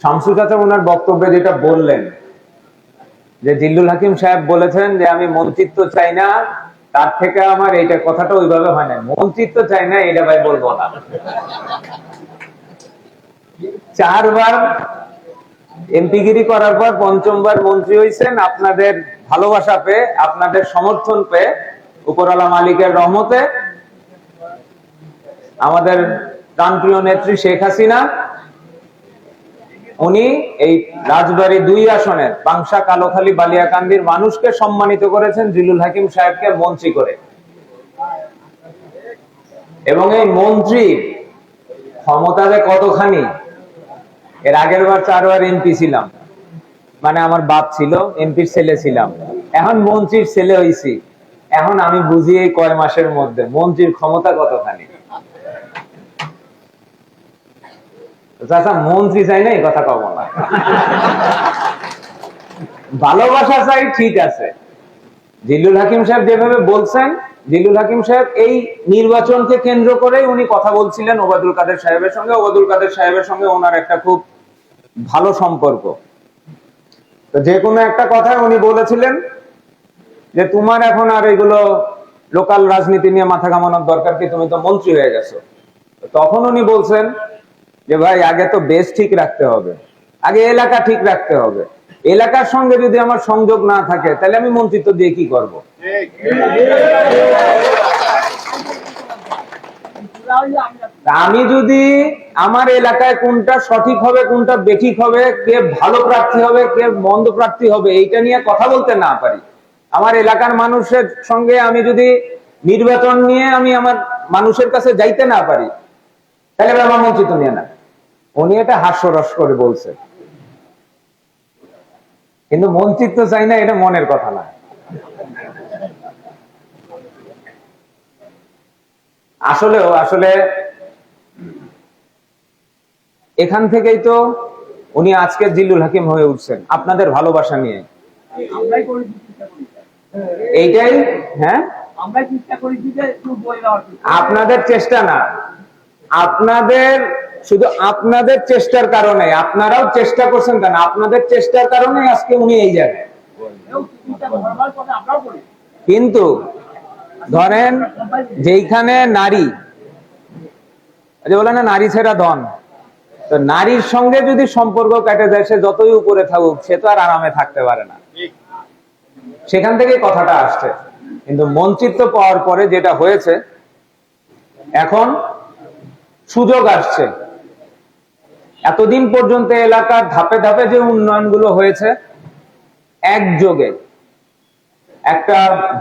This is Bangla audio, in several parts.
শামসু চাচা ওনার বক্তব্যে যেটা বললেন, যে জিল্লুল হাকিম সাহেব বলেছেন যে, আমি মন্ত্রিত্ব চাই না, তার থেকে আমার এইটা কথাটা ওইভাবে হয় না। মন্ত্রিত্ব চাই না এটা ভাই বলব না। চারবার এমপিগিরি করার পর পঞ্চমবার মন্ত্রী হয়েছেন আপনাদের ভালোবাসা পেয়ে, আপনাদের সমর্থন পেয়ে, উপরওয়ালা মালিকের রহমতে আমাদের প্রাণপ্রিয় নেত্রী শেখ হাসিনা উনি এই রাজবাড়ী দুই আসনের পাংশা কালোখালী, বালিয়াকান্দির মানুষকে সম্মানিত করেছেন জিলুল হাকিম সাহেবকে মন্ত্রী করে। এবং এই মন্ত্রী ক্ষমতা যে কতখানি, এর আগের বার চারবার এমপি ছিলাম। মানে আমার বাপ ছিল, এমপির ছেলে ছিলাম। এখন মন্ত্রীর ছেলে হইছি। এখন আমি বুঝি এই কয় মাসের মধ্যে মন্ত্রীর ক্ষমতা কতখানি। চাচা মন্ত্রী চাই না, এই কথা কব না। ভালোবাসা চাই ঠিক আছে। জিল্লুল হাকিম সাহেব যেভাবে বলছেন, জিল্লুল হাকিম সাহেব এই নির্বাচনকে কেন্দ্র করে উনি কথা বলছিলেন ওবায়দুল কাদের সাহেবের সঙ্গে। ওবায়দুল কাদের সাহেবের সঙ্গে ওনার একটা খুব ভালো সম্পর্ক। তো যে কোনো একটা কথায় উনি বলেছিলেন যে, তোমার এখন আর এগুলো লোকাল রাজনীতি নিয়ে মাথা ঘামানোর দরকার কি? তুমি তো মন্ত্রী হয়ে গেছো। তখন উনি বলছেন যে ভাই, আগে তো বেশ ঠিক রাখতে হবে। আগে এলাকা ঠিক রাখতে হবে। এলাকার সঙ্গে যদি আমার সংযোগ না থাকে, তাহলে আমি মন্ত্রিত্ব দিয়ে কি করব? আমি যদি আমার এলাকায় কোনটা সঠিক হবে, কোনটা বেঠিক হবে, কে ভালো প্রার্থী হবে, কে মন্দ প্রার্থী হবে, এইটা নিয়ে কথা বলতে না পারি। আমার এলাকার মানুষের সঙ্গে আমি যদি নির্বাচন নিয়ে আমি আমার মানুষের কাছে যাইতে না পারি, তাহলে আমার মন্ত্রিত্ব নিয়ে না। উনি এটা হাস্যরস করে বলছে। কিন্তু মন্ত্রিত্ব চাই না এটা মনের কথা না। আসলেও আসলে এখান থেকেই তো উনি আজকে জিল্লুল হাকিম হয়ে উঠছেন আপনাদের ভালোবাসা নিয়ে। এইটাই? হ্যাঁ। আপনাদের চেষ্টা না। আপনাদের শুধু আপনাদের চেষ্টার কারণে, আপনারাও চেষ্টা করছেন কেন? আপনাদের চেষ্টার কারণে আজকে উনি এই করি কিন্তু, ধরেন যেইখানে নারী বলে না, নারী ছেড়া ধন, তো নারীর সঙ্গে যদি সম্পর্ক কেটে যায়, সে যতই উপরে থাকুক, সে তো আর আরামে থাকতে পারে না। সেখান থেকে কথাটা আসছে। কিন্তু মঞ্চিত্ব পাওয়ার পরে যেটা হয়েছে, এখন সুযোগ আসছে। এতদিন পর্যন্ত এলাকার ধাপে ধাপে যে উন্নয়নগুলো হয়েছে, একযোগে একটা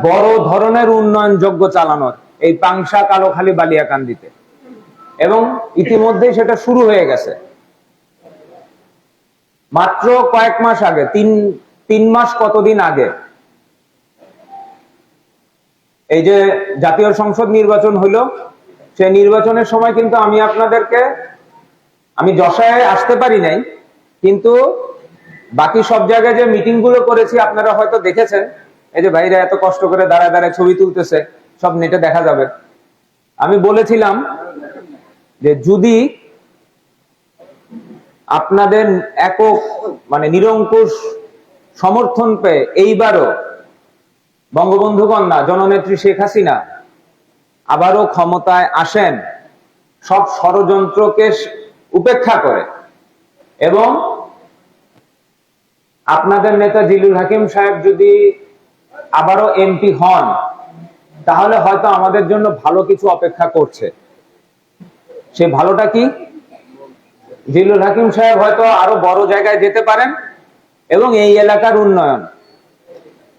বড় ধরনের উন্নয়ন যোগ্য চালানোর এই পাংশা কালোখালী বালিয়াকান্দিতে। এবং ইতিমধ্যেই সেটা শুরু হয়ে গেছে। মাত্র কয়েক মাস আগে, তিন তিন মাস কতদিন আগে, এই যে জাতীয় সংসদ নির্বাচন হলো সেই নির্বাচনের সময় কিন্তু আমি আপনাদেরকে আমি যশায় আসতে পারি নাই, কিন্তু বাকি সব জায়গায় যে মিটিংগুলো করেছি, আপনারা হয়তো দেখেছেন। এই যে ভাইরা এত কষ্ট করে দাঁড়ায় দাঁড়ায় ছবি তুলতেছে, সব নেটে দেখা যাবে। আমি বলেছিলাম যে যদি আপনাদের একক মানে নিরঙ্কুশ সমর্থন পেয়ে এইবারও বঙ্গবন্ধু কন্যা, জননেত্রী শেখ হাসিনা আবারও ক্ষমতায় আসেন, সব ষড়যন্ত্রকে উপেক্ষা করে। এবং আপনাদের নেতা জিলুল হাকিম সাহেব যদি আবারও এমপি হন, তাহলে হয়তো আমাদের জন্য ভালো কিছু অপেক্ষা করছে। সে ভালোটা কি? জিলুল হাকিম সাহেব হয়তো আরও বড় জায়গায় যেতে পারেন এবং এই এলাকার উন্নয়ন।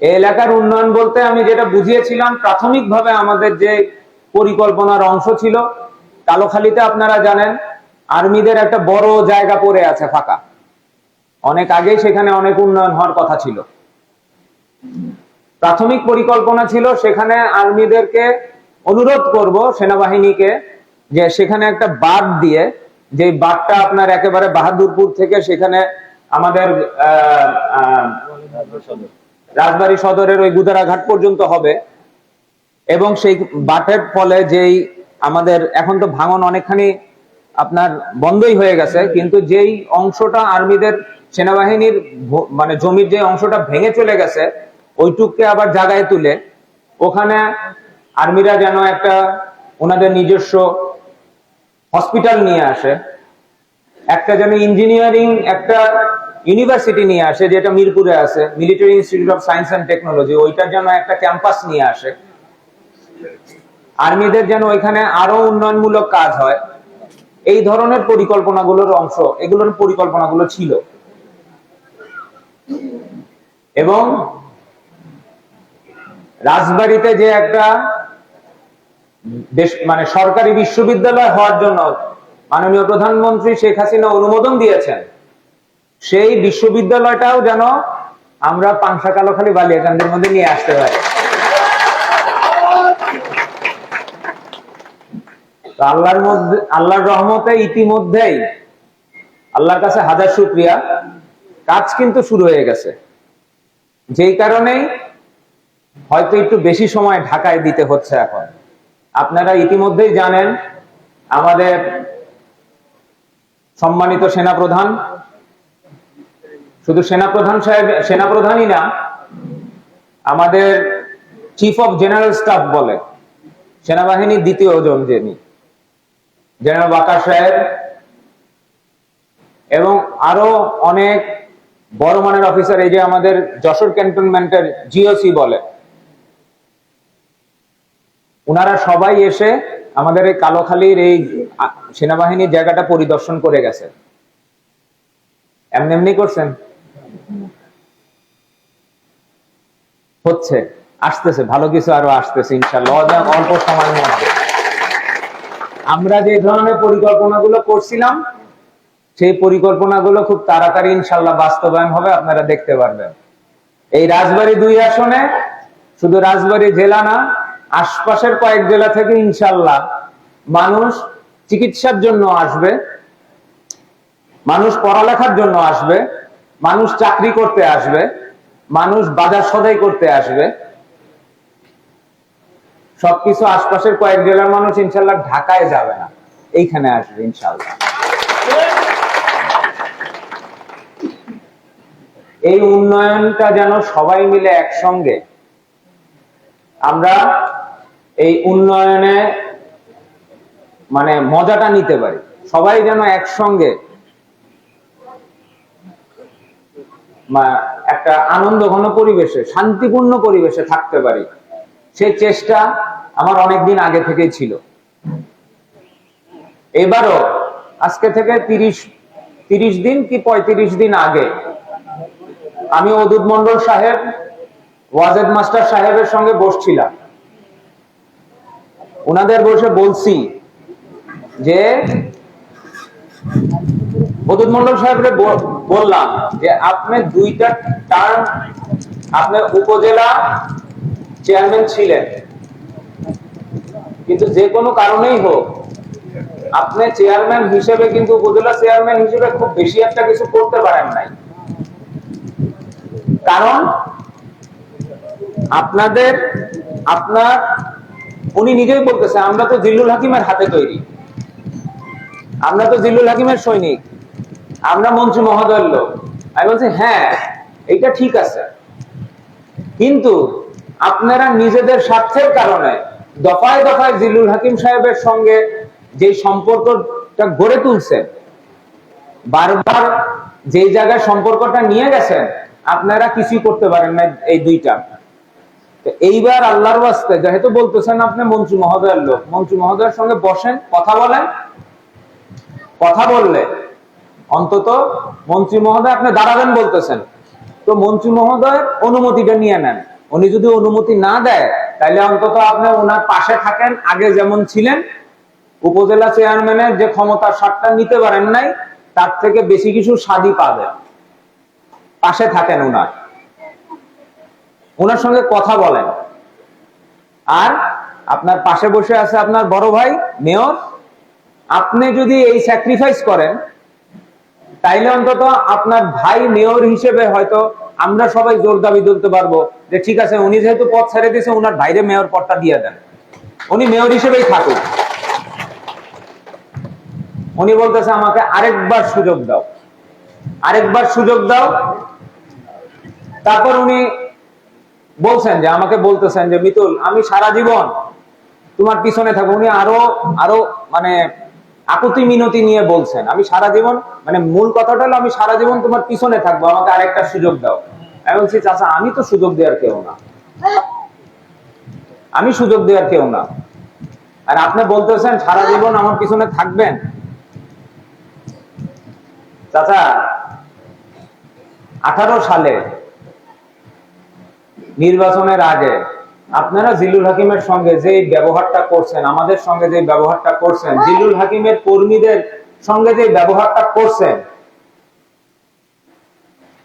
এই এলাকার উন্নয়ন বলতে আমি যেটা বুঝিয়েছিলাম, প্রাথমিকভাবে আমাদের যে পরিকল্পনার অংশ ছিল কালোখালীতে আপনারা জানেন আর্মিদের একটা বড় জায়গা পড়ে আছে ফাঁকা। অনেক আগেই সেখানে অনেক উন্নয়ন হওয়ার কথা ছিল। প্রাথমিক পরিকল্পনা ছিল সেখানে আর্মিদেরকে অনুরোধ করব সেনাবাহিনীকে যে সেখানে একটা বাদ দিয়ে, যে বাদটা আপনার একেবারে বাহাদুরপুর থেকে সেখানে আমাদের রাজবাড়ী সদরের ওই গুদারাঘাট পর্যন্ত হবে। এবং সেই বাটের ফলে যেই আমাদের, এখন তো ভাঙন অনেকখানি আপনার বন্ধই হয়ে গেছে, কিন্তু যেই অংশটা আর্মিদের সেনাবাহিনীর মানে জমির যে অংশটা ভেঙে চলে গেছে, ওইটুককে আবার জায়গায় তুলে, ওখানে আর্মিরা যেন একটা ওনাদের নিজস্ব হসপিটাল নিয়ে আসে, একটা যেন ইঞ্জিনিয়ারিং একটা ইউনিভার্সিটি নিয়ে আসে, যেটা মিরপুরে আছে, military institute of science and technology, ওইটার যেন একটা ক্যাম্পাস নিয়ে আসে। আর্মিদের যেন ওইখানে আরও উন্নয়নমূলক কাজ হয় এই ধরনের পরিকল্পনাগুলোর অংশ, এগুলোর পরিকল্পনাগুলো ছিল। এবং রাজবাড়িতে যে একটা মানে সরকারি বিশ্ববিদ্যালয় হওয়ার জন্য মাননীয় প্রধানমন্ত্রী শেখ হাসিনা অনুমোদন দিয়েছেন, সেই বিশ্ববিদ্যালয়টাও যেন আমরা পাংশা কালোখালী বালিয়াকান্দের মধ্যে নিয়ে আসতে পারি। আল্লাহর মধ্যে, আল্লাহর রহমতে ইতিমধ্যেই আল্লাহর কাছে হাজার শুক্রিয়া। কাজ কিন্তু শুরু হয়ে গেছে। যেই কারণেই হয়তো একটু বেশি সময় ঢাকায় দিতে হচ্ছে এখন। আপনারা ইতিমধ্যেই জানেন, আমাদের সম্মানিত সেনাপ্রধান, শুধু সেনাপ্রধান সাহেব, সেনাপ্রধানই না, আমাদের চিফ অফ জেনারেল স্টাফ বলে, সেনাবাহিনীর দ্বিতীয় জন যিনি। জেনারেল বাকার সাহেব, এবং আরও অনেক বড় মানের অফিসার এই যে আমাদের যশোর ক্যান্টনমেন্টের জিওসি বলে। ওনারা সবাই এসে আমাদের এই কালোখালীর এই সেনাবাহিনীর জায়গাটা পরিদর্শন করে গেছে। এমনি এমনি করছেন? হচ্ছে, আসতেছে, ভালো কিছু আরও আসতেছে ইনশাল্লাহ অল্প সময়ের মধ্যে। আমরা যে ধরনের পরিকল্পনাগুলো করছিলাম, সেই পরিকল্পনাগুলো খুব তাড়াতাড়ি ইনশাল্লাহ বাস্তবায়ন হবে, আপনারা দেখতে পারবেন। এই রাজবাড়ী দুই আসনে, শুধু রাজবাড়ী জেলা না, আশপাশের কয়েক জেলা থেকে ইনশাল্লাহ মানুষ চিকিৎসার জন্য আসবে, মানুষ পড়ালেখার জন্য আসবে, মানুষ চাকরি করতে আসবে, মানুষ বাজার সদাই করতে আসবে। সবকিছু আশপাশের কয়েক জেলার মানুষ ইনশাল্লাহ ঢাকায় যাবে না। এইখানে আসবে ইনশাল্লাহ। এই উন্নয়নটা যেন সবাই মিলে একসঙ্গে। আমরা এই উন্নয়নে মানে মজাটা নিতে পারি। সবাই যেন একসঙ্গে একটা আনন্দ ঘন পরিবেশে, শান্তিপূর্ণ পরিবেশে থাকতে পারি। সেই চেষ্টা আমার অনেকদিন আগে থেকেই ছিল। এবারও আজকে থেকে তিরিশ তিরিশ দিন কি পঁয়ত্রিশ দিন আগে আমি অদুত মন্ডল সাহেব, ওয়াজেদ মাস্টার সাহেবের সঙ্গে বসছিলাম। ওনাদের বসে বলছি যে, অদুত মন্ডল সাহেবরে বললাম যে আপনি দুইটা টার্ম আপনি উপজেলা চেয়ারম্যান ছিলেন। কিন্তু যে কোনো কারণেই হোক, আপনি চেয়ারম্যান হিসেবে কিন্তু উপজেলা চেয়ারম্যান হিসেবে খুব বেশি একটা কিছু করতে পারেন নাই। কারণ আপনাদের, আপনার, উনি নিজেই বলতেছে, আমরা তো জিল্লুল হাকিমের হাতে তৈরি। আমরা তো জিল্লুল হাকিমের সৈনিক। আমরা মন্ত্রী মহোদয়ের লোক। আমি বলছি হ্যাঁ এটা ঠিক আছে। কিন্তু আপনারা নিজেদের স্বার্থের কারণে দফায় দফায় জিল্লুল হাকিম সাহেবের সঙ্গে যে সম্পর্কটা গড়ে তুলছেন, বারবার যেই জায়গায় সম্পর্কটা নিয়ে গেছেন, আপনারা কিছুই করতে পারেন না এই দুইটা। এইবার আল্লাহর ওয়াস্তে, যেহেতু বলতেছেন আপনি মন্ত্রী মহোদয়ের লোক, মন্ত্রী মহোদয়ের সঙ্গে বসেন, কথা বলেন। কথা বললে অন্তত মন্ত্রী মহোদয় আপনি দাঁড়াবেন বলতেছেন। তো মন্ত্রী মহোদয়ের অনুমতিটা নিয়ে নেন। উনি যদি অনুমতি না দেয় তাহলে অন্তত আপনি ওনার পাশে থাকেন, আগে যেমন ছিলেন, উপজেলা চেয়ারম্যানের যে ক্ষমতার স্বাদটা নিতে পারেন নাই, তার থেকে বেশি কিছু স্বাদই পাবেন। পাশে থাকেন ওনার ওনার সঙ্গে কথা বলেন। আর আপনার পাশে বসে আছে আপনার বড় ভাই, মেয়র। আপনি যদি এই স্যাক্রিফাইস করেন, তাইলে অন্তত আপনার ভাই মেয়র হিসেবে হয়তো আমরা সবাই জোর দাবি তুলতে পারব। যে ঠিক আছে, উনি যেহেতু পদ ছেড়ে দিয়েছে ওনার ভাইরে মেয়র পদটা দিয়ে দেন। উনি মেয়র হিসেবেই থাকুক। উনি বলতেছে, আমাকে আরেকবার সুযোগ দাও। আরেকবার সুযোগ দাও। তারপর উনি বলছেন যে, আমাকে বলতেছেন যে, মিতুল, আমি সারা জীবন তোমার পিছনে থাকব। উনি আরও আরও মানে আকুতি মিনতি নিয়ে বলছেন, আমি সারা জীবন মানে মূল কথাটা হলো, আমি সারা জীবন তোমার পিছনে থাকব। আমাকে আরেকটা সুযোগ দাও। আমি বলছি চাচা, আমি তো সুযোগ দেওয়ার কেউ না। আমি সুযোগ দেওয়ার কেউ না। আর আপনি বলতেছেন, সারা জীবন আমার পিছনে থাকবেন। চাচা, আঠারো সালে নির্বাচনের আগে আপনারা জিলুল হাকিমের সঙ্গে যে ব্যবহারটা করছেন, আমাদের সঙ্গে যে ব্যবহারটা করছেন, জিলুল হাকিমের কর্মীদের সঙ্গে যে ব্যবহারটা করছেন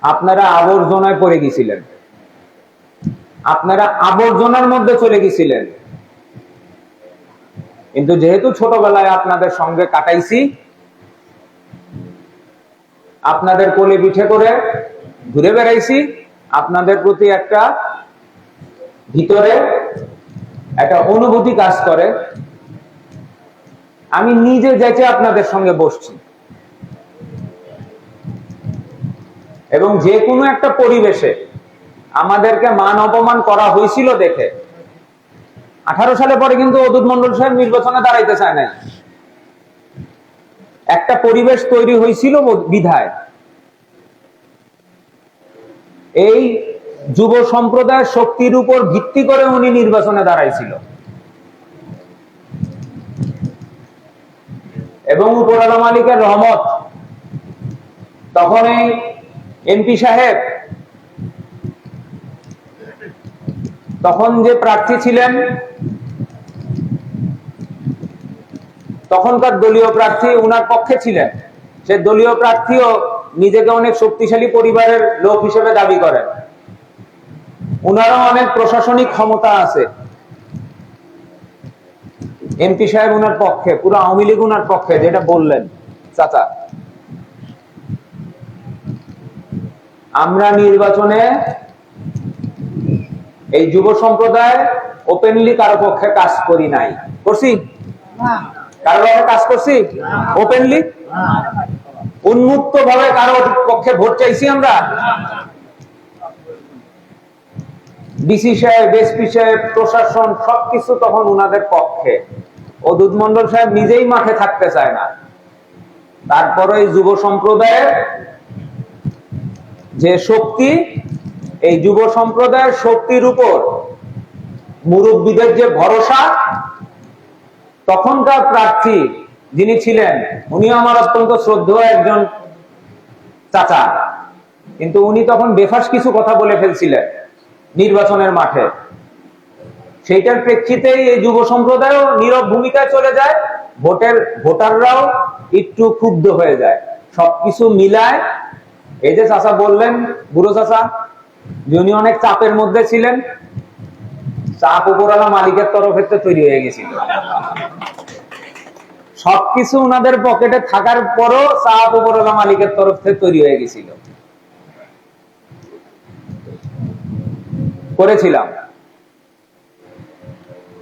আপনারা আবর্জনায় পড়ে গেছিলেন। আপনারা আবর্জনার মধ্যে চলে গেছিলেন। কিন্তু যেহেতু ছোটবেলায় আপনাদের সঙ্গে কাটাইছি, আপনাদের কোলে পিঠে করে ঘুরে বেড়াইছি, আপনাদের প্রতি একটা ভিতরে একটা অনুভূতি কাজ করে। আমি নিজে যেচে আপনাদের সঙ্গে বসছি। এবং যে কোনো একটা পরিবেশে আমাদেরকে মান অপমান করা হয়েছিল দেখে। আঠারো সালে পরে কিন্তু অদূত মন্ডল সাহেব নির্বাচনে দাঁড়াইতে চায় নাই। একটা পরিবেশ তৈরি হয়েছিল বিধায়। এই যুব সম্প্রদায়ের শক্তির উপর ভিত্তি করে উনি নির্বাচনে দাঁড়াইছিল। এবং উপরালা মালিকের রহমত তখন এই এমপি সাহেব, তখন যে প্রার্থী ছিলেন, তখনকার দলীয় প্রার্থী উনার পক্ষে ছিলেন। সে দলীয় প্রার্থীও নিজেকে অনেক শক্তিশালী পরিবারের লোক হিসেবে দাবি করেন। উনারও অনেক প্রশাসনিক ক্ষমতা আছে। এমপি সাহেব উনার পক্ষে, পুরো আওয়ামী লীগ উনার পক্ষে, যেটা বললেন, চাচা। আমরা নির্বাচনে এই যুব সম্প্রদায় ওপেনলি কারও পক্ষে কাজ করি নাই। করছি? কারও পক্ষে কাজ করছি? ওপেনলি উন্মুক্ত ভাবে কারও পক্ষে ভোট চাইছি আমরা? ডিসি সাহেব এসপি সাহেব প্রশাসন সবকিছু তখন উনাদের পক্ষে। অদূত মন্ডল সাহেব নিজেই মাঠে থাকতে চায় না। তারপরে যুব সম্প্রদায়ের যে শক্তি এই যুব সম্প্রদায়ের শক্তির উপর মুরব্বীদের যে ভরসা, তখনকার প্রার্থী যিনি ছিলেন উনি আমার অত্যন্ত শ্রদ্ধেয় একজন চাচা। কিন্তু উনি তখন বেফাস কিছু কথা বলে ফেলছিলেন নির্বাচনের মাঠে। সেইটার প্রেক্ষিতেই এই যুব সম্প্রদায়ও নীরব ভূমিকায় চলে যায়, ভোটের ভোটাররাও একটু ক্ষুব্ধ হয়ে যায়। সবকিছু মিলায় এই যে চাচা বললেন, বুড়ো চাচা যে উনি অনেক চাপের মধ্যে ছিলেন, চাপ উপরালা মালিকের তরফ থেকে তৈরি হয়ে গেছিল। সবকিছু ওনাদের পকেটে থাকার পরও চাপ উপরালা মালিকের তরফ থেকে তৈরি হয়ে গেছিল। করেছিলাম।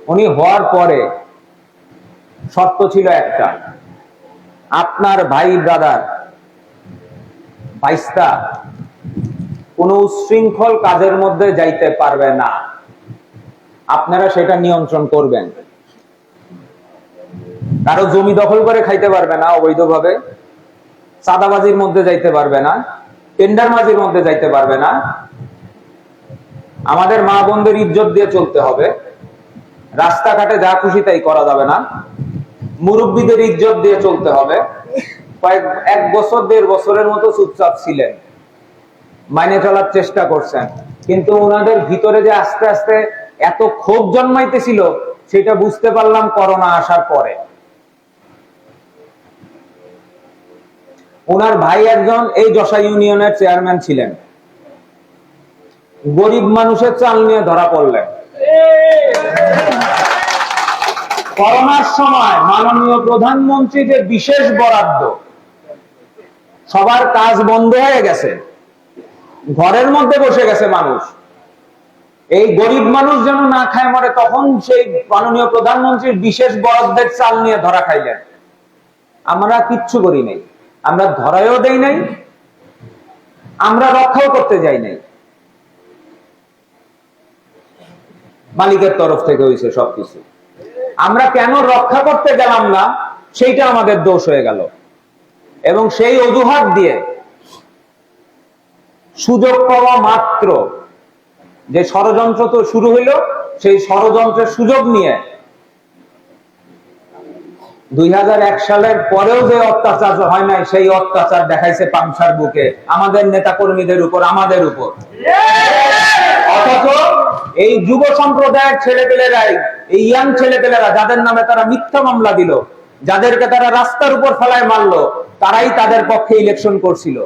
উনি হওয়ার পরে শর্ত ছিল একটা, আপনার ভাই, ব্রাদার বাইস্তা কোন উশৃঙ্খল কাজের মধ্যে যাইতে পারবে না। আপনারা সেটা নিয়ন্ত্রণ করবেন। কারও জমি দখল করে খাইতে পারবে না, অবৈধভাবে। চাঁদাবাজির মধ্যে যাইতে পারবে না, টেন্ডারবাজির মধ্যে যাইতে পারবে না। আমাদের মা বোনদের ইজ্জত দিয়ে চলতে হবে। রাস্তাঘাটে যা খুশি তাই করা যাবে না। মুরব্বীদের ইজ্জত দিয়ে চলতে হবে। কয়েক, এক বছর, দেড় বছরের মতো চুপচাপ ছিলেন। মাইনে চলার চেষ্টা করছেন। কিন্তু ওনাদের ভিতরে যে আস্তে আস্তে এত ক্ষোভ জন্মাইতেছিল, সেটা বুঝতে পারলাম করোনা আসার পরে। ওনার ভাই একজন এই যশা ইউনিয়নের চেয়ারম্যান ছিলেন। গরিব মানুষের চাল নিয়ে ধরা পড়লেন। করোনার সময় মাননীয় প্রধানমন্ত্রী যে বিশেষ বরাদ্দ সবার কাজ বন্ধ হয়ে গেছে। ঘরের মধ্যে বসে গেছে মানুষ। এই গরিব মানুষ যেন না খায় মরে, তখন সেই মাননীয় প্রধানমন্ত্রীর বিশেষ বরাদ্দের চাল নিয়ে ধরা খাইলেন। আমরা কিচ্ছু করি নাই। আমরা ধরায়ও দেই নাই। আমরা রক্ষাও করতে যাই নাই। মালিকের তরফ থেকে হয়েছে সবকিছু। আমরা কেন রক্ষা করতে গেলাম না, সেইটা আমাদের দোষ হয়ে গেল। এবং সেই অজুহাত দিয়ে সুযোগ পাওয়া মাত্র যে ষড়যন্ত্র তো শুরু হইল, সেই ষড়যন্ত্রের সুযোগ নিয়ে দুই হাজার এক সালের পরেও যে অত্যাচার হয় নাই, সেই অত্যাচার দেখাইছে পাংসার বুকে, আমাদের নেতা কর্মীদের উপর, আমাদের উপর। অথচ এই যুব সম্প্রদায়ের ছেলেপেলেরাই, এই ইয়াং ছেলেপেলেরা, যাদের নামে তারা মিথ্যা মামলা দিল যাদেরকে তারা রাস্তার উপর ফেলায় মারলো তারাই তাদের পক্ষে ইলেকশন করছিল।